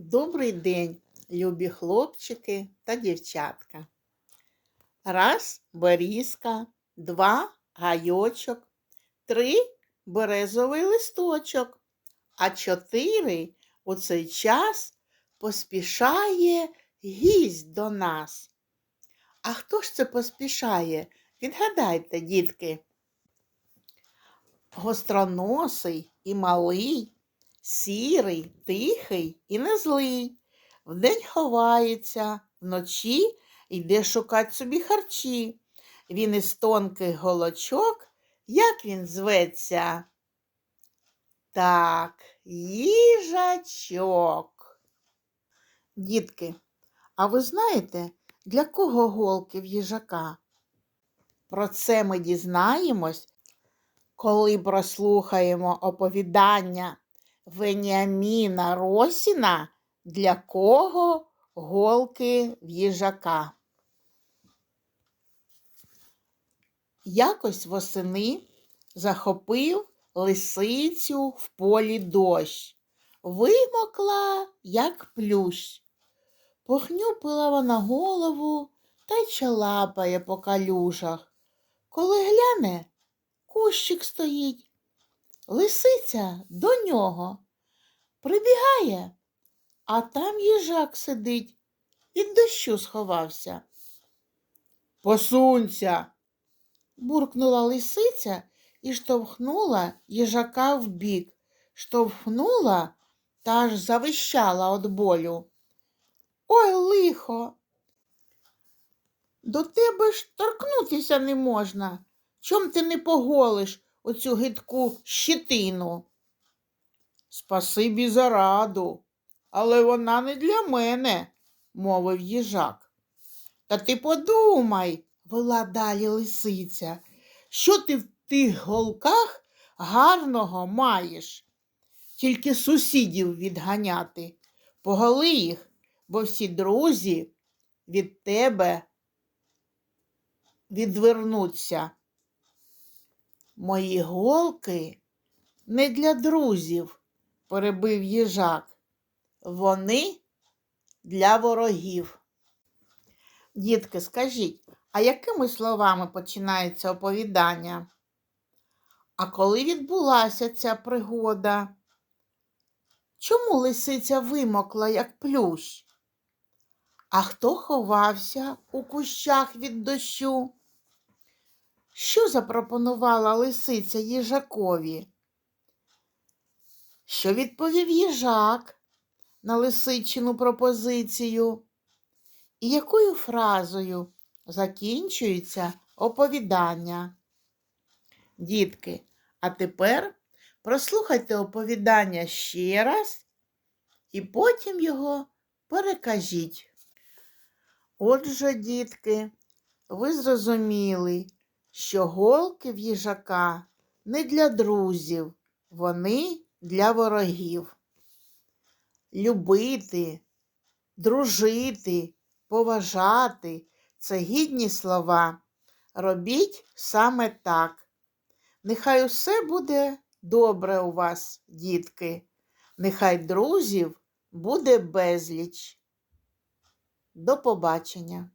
Добрий день, любі хлопчики та дівчатка. Раз берізка, два гайочок, три березовий листочок, а чотири у цей час поспішає гість до нас. А хто ж це поспішає? Відгадайте, дітки. Гостроносий і малий, сірий, тихий і незлий. Вдень ховається, вночі йде шукать собі харчі. Він із тонких голочок, як він зветься? Так, їжачок. Дітки, а ви знаєте, для кого голки в їжака? Про це ми дізнаємось, коли прослухаємо оповідання Веніаміна Росіна для кого голки в їжака. Якось восени захопив лисицю в полі дощ, вимокла, як плющ. Похнюпила вона голову та й чалапає по калюжах. Коли гляне, кущик стоїть. Лисиця до нього прибігає, а там їжак сидить, від дощу сховався. Посунься, буркнула лисиця і штовхнула їжака вбік, штовхнула та аж завищала від болю. Ой, лихо. До тебе ж торкнутися не можна. Чом ти не поголиш оцю гидку щитину? Спасибі за раду, але вона не для мене, мовив їжак. Та ти подумай, вела далі лисиця, що ти в тих голках гарного маєш? Тільки сусідів відганяти. Поголи їх, бо всі друзі від тебе відвернуться. Мої голки не для друзів, перебив їжак. Вони для ворогів. Дітки, скажіть, а якими словами починається оповідання? А коли відбулася ця пригода? Чому лисиця вимокла, як плющ? А хто ховався у кущах від дощу? Що запропонувала лисиця їжакові? Що відповів їжак на лисичину пропозицію? І якою фразою закінчується оповідання? Дітки, а тепер прослухайте оповідання ще раз і потім його перекажіть. Отже, дітки, ви зрозуміли, що голки в їжака не для друзів, вони для ворогів. Любити, дружити, поважати це гідні слова. Робіть саме так. Нехай усе буде добре у вас, дітки, нехай друзів буде безліч. До побачення!